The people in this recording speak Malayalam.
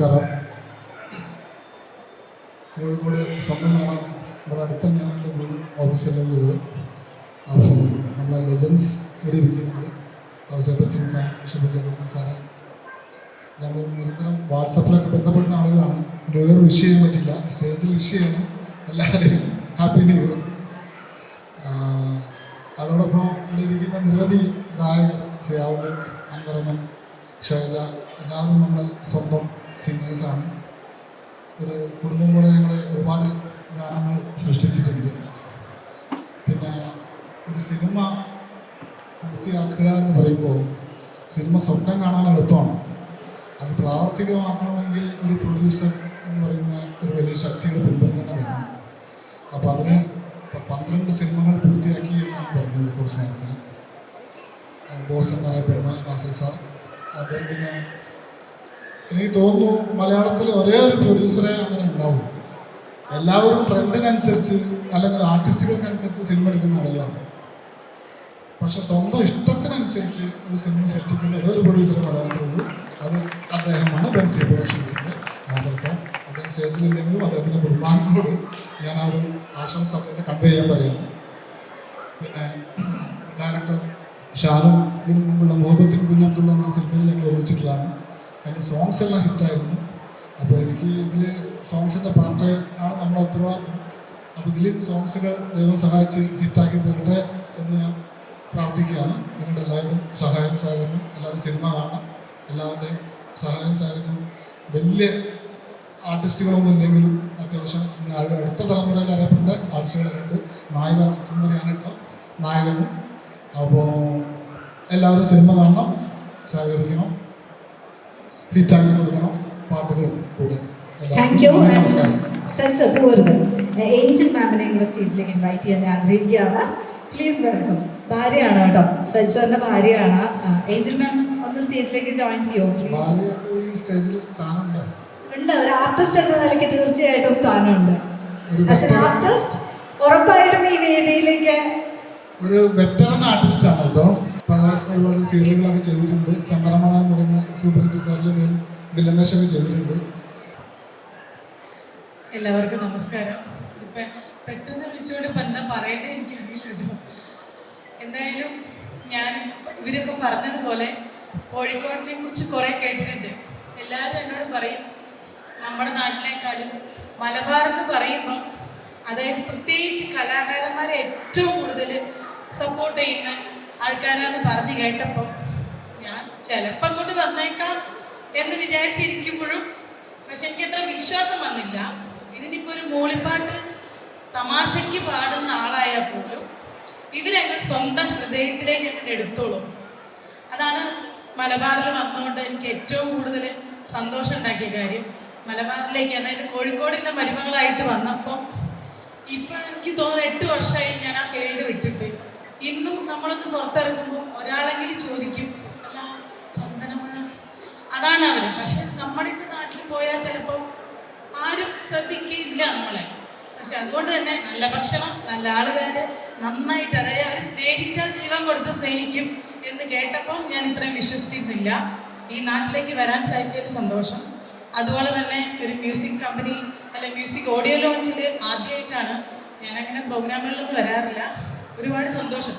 നമസ്കാരം. കോഴിക്കോട് സ്വന്തം നാടാണ്. ഇവിടെ അടുത്ത് തന്നെയാണ് എന്റെ വീട് ഓഫീസിലുള്ളത് അപ്പം നമ്മളെ ലെജൻസ് ഇവിടെ ഇരിക്കുന്നത്. ഔസേപ്പച്ചൻ സാർ ഷിബു ചക്രവർത്തി സാറ്. ഞങ്ങൾ നിരന്തരം വാട്സപ്പിലൊക്കെ ബന്ധപ്പെടുന്ന ആളുകളാണ്. ന്യൂ ഇയർ വിഷ് ചെയ്യാൻ പറ്റില്ല. സ്റ്റേജിൽ വിഷ് ചെയ്യണം. എല്ലാവരെയും ഹാപ്പി ന്യൂ ഇയർ അതോടൊപ്പം ഇവിടെ ഇരിക്കുന്ന നിരവധി ഗായകർ സിയാവുലേക്ക് അൻവറമൻ ഷേജ എല്ലാവരും നമ്മുടെ സ്വന്തം സിംഗേഴ്സാണ് ഒരു കുടുംബം പോലെ ഞങ്ങൾ ഒരുപാട് ഗാനങ്ങൾ സൃഷ്ടിച്ചിട്ടുണ്ട്. പിന്നെ ഒരു സിനിമ പൂർത്തിയാക്കുക എന്ന് പറയുമ്പോൾ സിനിമ സ്വപ്നം കാണാൻ എളുപ്പമാണ്. അത് പ്രാവർത്തികമാക്കണമെങ്കിൽ ഒരു പ്രൊഡ്യൂസർ എന്ന് പറയുന്ന ഒരു വലിയ ശക്തിയുടെ പിൻബലം തന്നെ വേണം. അപ്പോൾ അതിന് പന്ത്രണ്ട് സിനിമകൾ പൂർത്തിയാക്കി എന്നാണ് പറഞ്ഞത് കുറച്ച് നേരത്തെ. ബോസ് എന്നറിയപ്പെടുന്ന നാസർ സാർ. അദ്ദേഹത്തിന് എനിക്ക് തോന്നുന്നു മലയാളത്തിൽ ഒരേ ഒരു പ്രൊഡ്യൂസറെ അങ്ങനെ ഉണ്ടാവും. എല്ലാവരും ട്രെൻഡിനനുസരിച്ച് അല്ലെങ്കിൽ ആർട്ടിസ്റ്റുകൾക്കനുസരിച്ച് സിനിമ എടുക്കുന്ന ആളുകളാണ്. പക്ഷെ സ്വന്തം ഇഷ്ടത്തിനനുസരിച്ച് ഒരു സിനിമ സൃഷ്ടിക്കുന്ന ഒരേ ഒരു പ്രൊഡ്യൂസറെ മലയാളത്തിലുള്ളൂ. അത് അദ്ദേഹമാണ് ബെൻസി പ്രൊഡക്ഷൻസിന്റെ നാസർ സാർ അദ്ദേഹം സ്റ്റേജിലുണ്ടെങ്കിലും അദ്ദേഹത്തിന്റെ കുടുംബാംഗങ്ങളോട് ഞാൻ ആ ഒരു ആശംസ അദ്ദേഹത്തെ കൺവേ ചെയ്യാൻ പറയുന്നു. പിന്നെ ഡയറക്ടർ മുമ്പുള്ള മുഹബത്തിൻ കുഞ്ഞബ്ദുള്ള എന്ന സിനിമയിൽ ഞങ്ങൾ ഒന്നിച്ചിട്ടുള്ളതാണ്. അതിന്റെ സോങ്സ് എല്ലാം ഹിറ്റായിരുന്നു അപ്പോൾ എനിക്ക് ഇതിൽ സോങ്സിന്റെ പാർട്ട് ആണ് നമ്മുടെ ഉത്തരവാദിത്വം. അപ്പോൾ ഇതിലും സോങ്സുകൾ ദൈവം സഹായിച്ച് ഹിറ്റാക്കി തരട്ടെ എന്ന് ഞാൻ പ്രാർത്ഥിക്കുകയാണ്. നിങ്ങളുടെ എല്ലാവരും സഹായം സഹകരണം എല്ലാവരും സിനിമ കാണണം. എല്ലാവരുടെയും സഹായം സഹകരണം വലിയ ആർട്ടിസ്റ്റുകളൊന്നും ഇല്ലെങ്കിലും അത്യാവശ്യം അടുത്ത തലമുറയിൽ അറിയപ്പെട്ട ആർട്ടിസ്റ്റുകളൊക്കെ ഉണ്ട് നായിക സുന്ദരിയാണ് കേട്ടോ. നായകനും. അപ്പോൾ എല്ലാവരും സിനിമ കാണണം. സഹകരിക്കണം. ഹിറ്റാക്കി കൊടുക്കണം പാട്ടുകളും കൂടെ യു എല്ലാവർക്കും പോരുത്. ഏഞ്ചൽ മാമിനെ കൂടെ സ്റ്റേജിലേക്ക് ഇൻവൈറ്റ് ചെയ്യാൻ ഞാൻ ആഗ്രഹിക്കുകയാണ്. പ്ലീസ് വെൽക്കം ഭാര്യയാണ് കേട്ടോ. സജ് സാറിന്റെ ഭാര്യയാണ്. ഏഞ്ചൽ മാം ഒന്ന് സ്റ്റേജിലേക്ക് ജോയിൻ ചെയ്യോ പ്ലീസ് സ്റ്റേജിൽ സ്ഥാനമുണ്ട്. ഉണ്ട്. ഒരു ആർട്ടിസ്റ്റ് എന്ന നിലയ്ക്ക് തീർച്ചയായിട്ടും സ്ഥാനമുണ്ട്. ആർട്ടിസ്റ്റ് ഉറപ്പായിട്ടും ഈ വേദിയിലേക്ക് ഒരു വെറ്ററൻ ആർട്ടിസ്റ്റാണ് കേട്ടോ. പല ഒരുപാട് സീരിയലുകളൊക്കെ ചെയ്തിട്ടുണ്ട്. ചന്ദ്രമണ എന്ന് പറയുന്ന സൂപ്പർ ഹിറ്റ് സാറിൽ മെയിൻ വില്ലൻ വേഷമൊക്കെ ചെയ്തിട്ടുണ്ട്. എല്ലാവർക്കും നമസ്കാരം. ഇപ്പം പെട്ടെന്ന് വിളിച്ചുകൊണ്ട് ഇപ്പം എന്താ പറയേണ്ടത് എനിക്കറിയില്ല കേട്ടോ എന്തായാലും ഞാൻ ഇവരൊക്കെ പറഞ്ഞതുപോലെ കോഴിക്കോടിനെ കുറിച്ച് കുറേ കേട്ടിട്ടുണ്ട്. എല്ലാവരും എന്നോട് പറയും നമ്മുടെ നാട്ടിലേക്കാളും മലബാർ എന്ന് പറയുമ്പോൾ അതായത് പ്രത്യേകിച്ച് കലാകാരന്മാരെ ഏറ്റവും കൂടുതൽ സപ്പോർട്ട് ചെയ്യുന്ന ആൾക്കാരാന്ന് പറഞ്ഞു കേട്ടപ്പോൾ ഞാൻ ചിലപ്പോൾ അങ്ങോട്ട് വന്നേക്കാം എന്ന് വിചാരിച്ചിരിക്കുമ്പോഴും പക്ഷെ എനിക്ക് അത്ര വിശ്വാസം വന്നില്ല. ഇതിനിപ്പോൾ ഒരു മൂളിപ്പാട്ട് തമാശയ്ക്ക് പാടുന്ന ആളായാൽ പോലും ഇവരങ്ങ് സ്വന്തം ഹൃദയത്തിലേക്ക് അങ്ങനെ എടുത്തോളും. അതാണ് മലബാറിൽ വന്നുകൊണ്ട് എനിക്ക് ഏറ്റവും കൂടുതൽ സന്തോഷം ഉണ്ടാക്കിയ കാര്യം. മലബാറിലേക്ക് അതായത് കോഴിക്കോടിന്റെ മരുമകളായിട്ട് വന്നപ്പം ഇപ്പം എനിക്ക് തോന്നുന്നു എട്ട് വർഷമായി ഞാൻ ആ ഫീൽഡ് വിട്ടിട്ട് ഇന്നും നമ്മളൊന്ന് പുറത്തിറങ്ങുമ്പോൾ ഒരാളെങ്കിലും ചോദിക്കും അല്ല ചന്ദനമഴ അതാണ് അവർ പക്ഷെ നമ്മുടെ ഇപ്പം നാട്ടിൽ പോയാൽ ചിലപ്പോൾ ആരും ശ്രദ്ധിക്കില്ല നമ്മളെ. പക്ഷെ അതുകൊണ്ട് തന്നെ നല്ല ഭക്ഷണം നല്ല ആളുകാർ നന്നായിട്ട് അതായത് അവർ സ്നേഹിച്ചാൽ ജീവൻ കൊടുത്ത് സ്നേഹിക്കും എന്ന് കേട്ടപ്പോൾ ഞാൻ ഇത്രയും വിശ്വസിച്ചിരുന്നില്ല. ഈ നാട്ടിലേക്ക് വരാൻ സാധിച്ചതിൽ സന്തോഷം. അതുപോലെ തന്നെ ഒരു മ്യൂസിക് കമ്പനി അല്ലെ മ്യൂസിക് ഓഡിയോ ലോഞ്ചിൽ ആദ്യമായിട്ടാണ് ഞാനങ്ങനെ പ്രോഗ്രാമുകളിലൊന്നും വരാറില്ല. ഒരുപാട് സന്തോഷം.